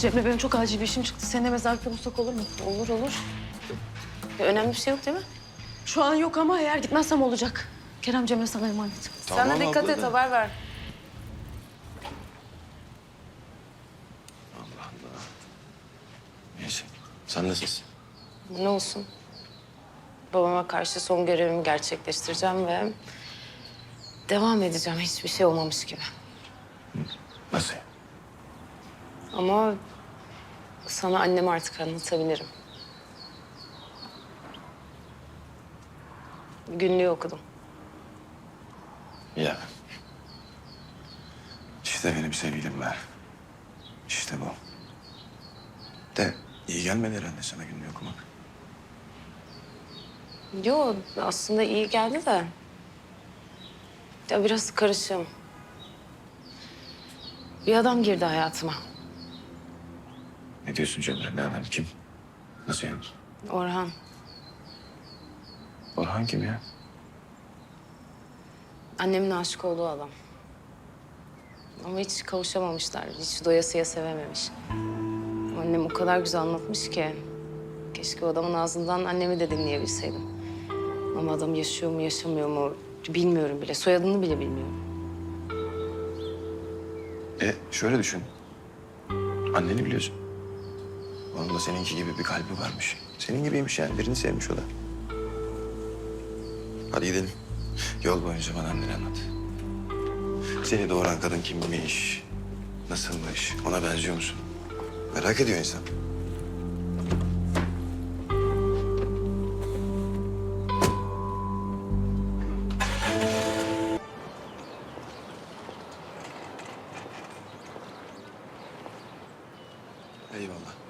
Cemre benim çok acil bir işim çıktı. Seni de mezarlıkta bulsak olur mu? Olur olur. Ya, önemli bir şey yok değil mi? Şu an yok ama eğer gitmezsem olacak. Kerem Cemre sana emanet. Sen de dikkat abla et da. haber ver. Neyse. Sen nasılsın? Ne olsun? Babama karşı son görevimi gerçekleştireceğim ve devam edeceğim hiçbir şey olmamış gibi. Nasıl? Ama sana annemi artık anlatabilirim. Günlüğü okudum. Ya. İşte benim sevgilim be. İşte bu. De iyi gelmedi herhalde sana günlüğü okumak. Yo aslında iyi geldi de. Ya biraz karışım. Bir adam girdi hayatıma. Ne diyorsun Cemre? Ne adam? Kim? Nasıl yani? Orhan. Orhan kim ya? Annemin aşık olduğu adam. Ama hiç kavuşamamışlar. Hiç doyasıya sevememiş. Annem o kadar güzel anlatmış ki. Keşke o adamın ağzından annemi de dinleyebilseydim. Ama adam yaşıyor mu yaşamıyor mu bilmiyorum bile. Soyadını bile bilmiyorum. E şöyle düşün. Anneni biliyorsun. Onun da seninki gibi bir kalbi varmış. Senin gibiymiş yani. Birini sevmiş o da. Hadi gidelim. Yol boyunca bana anneni anlat. Seni doğuran kadın kimmiş? Nasılmış? Ona benziyor musun? Merak ediyor insan. Eyvallah.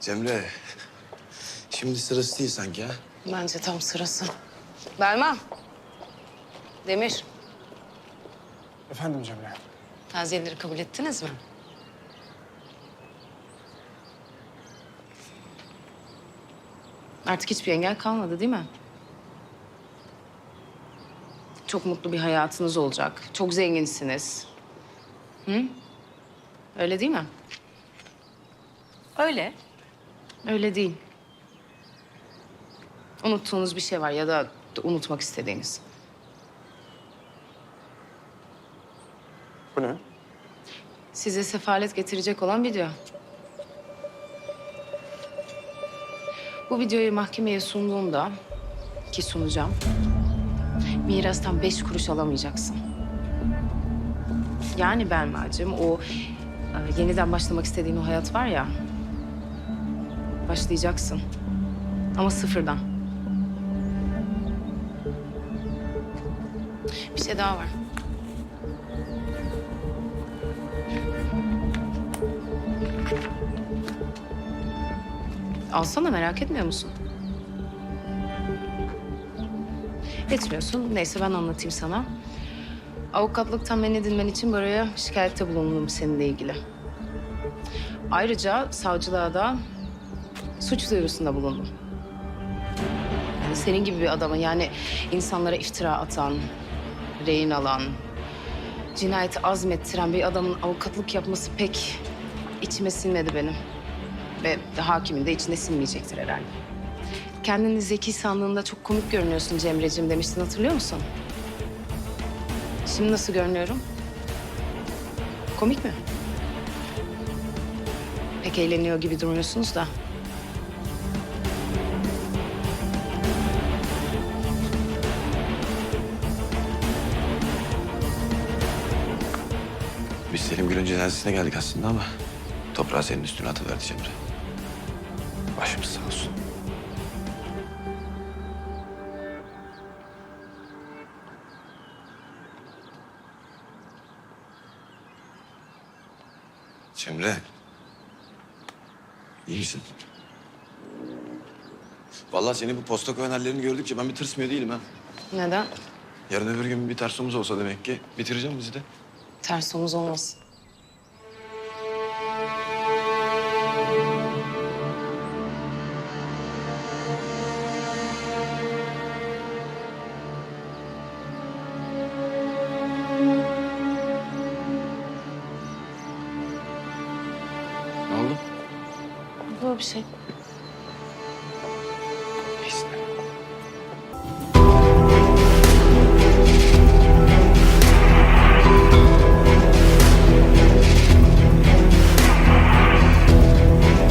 Cemre, şimdi sırası değil sanki ha? Bence tam sırası. Belma. Demir. Efendim Cemre. Taziyeleri kabul ettiniz mi? Artık hiçbir engel kalmadı değil mi? Çok mutlu bir hayatınız olacak. Çok zenginsiniz. Hı? Öyle değil mi? Öyle. Öyle değil. Unuttuğunuz bir şey var ya da unutmak istediğiniz. Bu ne? Size sefalet getirecek olan video. Bu videoyu mahkemeye sunduğumda ki sunacağım. Mirastan beş kuruş alamayacaksın. Yani Belma'cığım o e, yeniden başlamak istediğin o hayat var ya. Başlayacaksın. Ama sıfırdan. Bir şey daha var. Alsana merak etmiyor musun? Etmiyorsun. Neyse ben anlatayım sana. Avukatlıktan men edilmen için buraya şikayette bulundum seninle ilgili. Ayrıca savcılığa da suç duyurusunda bulundum. Yani senin gibi bir adamı yani insanlara iftira atan, rehin alan, cinayeti azmettiren bir adamın avukatlık yapması pek içime sinmedi benim. Ve hakimin de içine sinmeyecektir herhalde. Kendini zeki sandığında çok komik görünüyorsun Cemre'cim demiştin hatırlıyor musun? Şimdi nasıl görünüyorum? Komik mi? Pek eğleniyor gibi durmuyorsunuz da. Biz Selim Gül'ün cenazesine geldik aslında ama... ...toprağı senin üstüne atıverdi Cemre. Başımız sağ olsun. Cemre. İyi misin? Vallahi seni bu posta koyan hallerini gördükçe ben bir tırsmıyor değilim ha. Neden? Yarın öbür gün bir tersomuz olsa demek ki bitireceğim bizi de. Ters omuz olmasın. Ne oldu? Yok bir şey.